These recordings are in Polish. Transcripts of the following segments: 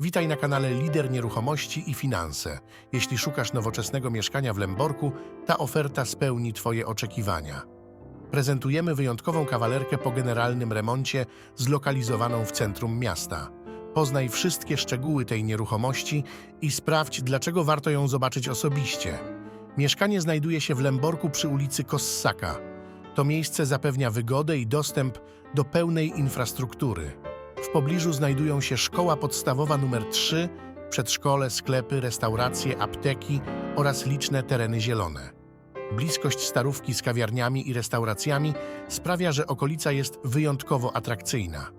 Witaj na kanale Lider Nieruchomości i Finanse. Jeśli szukasz nowoczesnego mieszkania w Lęborku, ta oferta spełni Twoje oczekiwania. Prezentujemy wyjątkową kawalerkę po generalnym remoncie zlokalizowaną w centrum miasta. Poznaj wszystkie szczegóły tej nieruchomości i sprawdź, dlaczego warto ją zobaczyć osobiście. Mieszkanie znajduje się w Lęborku przy ulicy Kossaka. To miejsce zapewnia wygodę i dostęp do pełnej infrastruktury. Pobliżu znajdują się szkoła podstawowa nr 3, przedszkole, sklepy, restauracje, apteki oraz liczne tereny zielone. Bliskość starówki z kawiarniami i restauracjami sprawia, że okolica jest wyjątkowo atrakcyjna.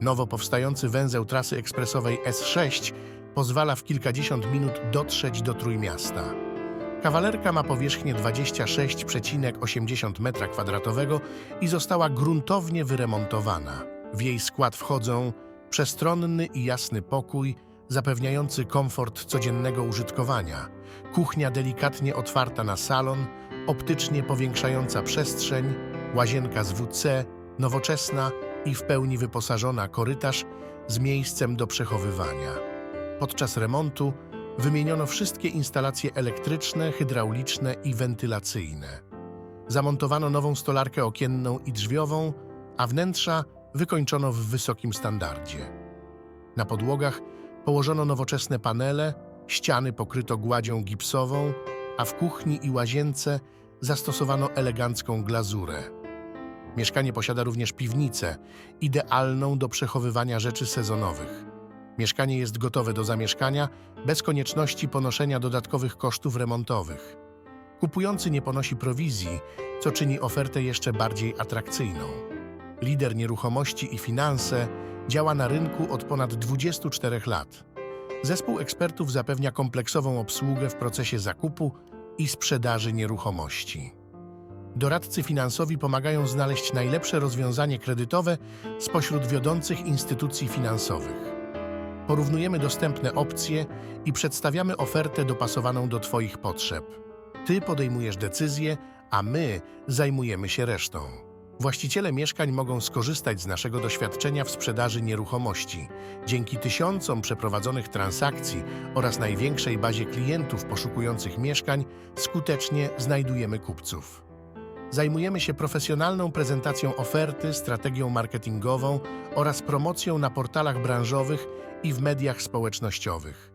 Nowo powstający węzeł trasy ekspresowej S6 pozwala w kilkadziesiąt minut dotrzeć do Trójmiasta. Kawalerka ma powierzchnię 26,80 m2 i została gruntownie wyremontowana. W jej skład wchodzą przestronny i jasny pokój, zapewniający komfort codziennego użytkowania, kuchnia delikatnie otwarta na salon, optycznie powiększająca przestrzeń, łazienka z WC, nowoczesna i w pełni wyposażona korytarz z miejscem do przechowywania. Podczas remontu wymieniono wszystkie instalacje elektryczne, hydrauliczne i wentylacyjne. Zamontowano nową stolarkę okienną i drzwiową, a wnętrza wykończono w wysokim standardzie. Na podłogach położono nowoczesne panele, ściany pokryto gładzią gipsową, a w kuchni i łazience zastosowano elegancką glazurę. Mieszkanie posiada również piwnicę, idealną do przechowywania rzeczy sezonowych. Mieszkanie jest gotowe do zamieszkania bez konieczności ponoszenia dodatkowych kosztów remontowych. Kupujący nie ponosi prowizji, co czyni ofertę jeszcze bardziej atrakcyjną. Lider nieruchomości i finanse działa na rynku od ponad 24 lat. Zespół ekspertów zapewnia kompleksową obsługę w procesie zakupu i sprzedaży nieruchomości. Doradcy finansowi pomagają znaleźć najlepsze rozwiązanie kredytowe spośród wiodących instytucji finansowych. Porównujemy dostępne opcje i przedstawiamy ofertę dopasowaną do Twoich potrzeb. Ty podejmujesz decyzję, a my zajmujemy się resztą. Właściciele mieszkań mogą skorzystać z naszego doświadczenia w sprzedaży nieruchomości. Dzięki tysiącom przeprowadzonych transakcji oraz największej bazie klientów poszukujących mieszkań, skutecznie znajdujemy kupców. Zajmujemy się profesjonalną prezentacją oferty, strategią marketingową oraz promocją na portalach branżowych i w mediach społecznościowych.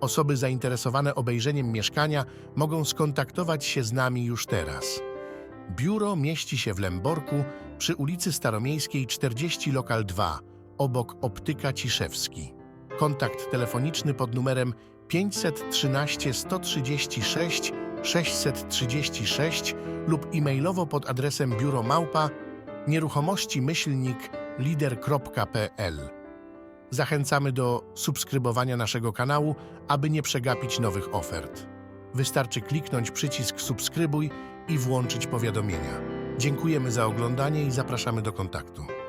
Osoby zainteresowane obejrzeniem mieszkania mogą skontaktować się z nami już teraz. Biuro mieści się w Lęborku przy ulicy Staromiejskiej 40 Lokal 2, obok Optyka Ciszewski. Kontakt telefoniczny pod numerem 513 136 636 lub e-mailowo pod adresem biuromałpa nieruchomości myślnik lider.pl. Zachęcamy do subskrybowania naszego kanału, aby nie przegapić nowych ofert. Wystarczy kliknąć przycisk subskrybuj i włączyć powiadomienia. Dziękujemy za oglądanie i zapraszamy do kontaktu.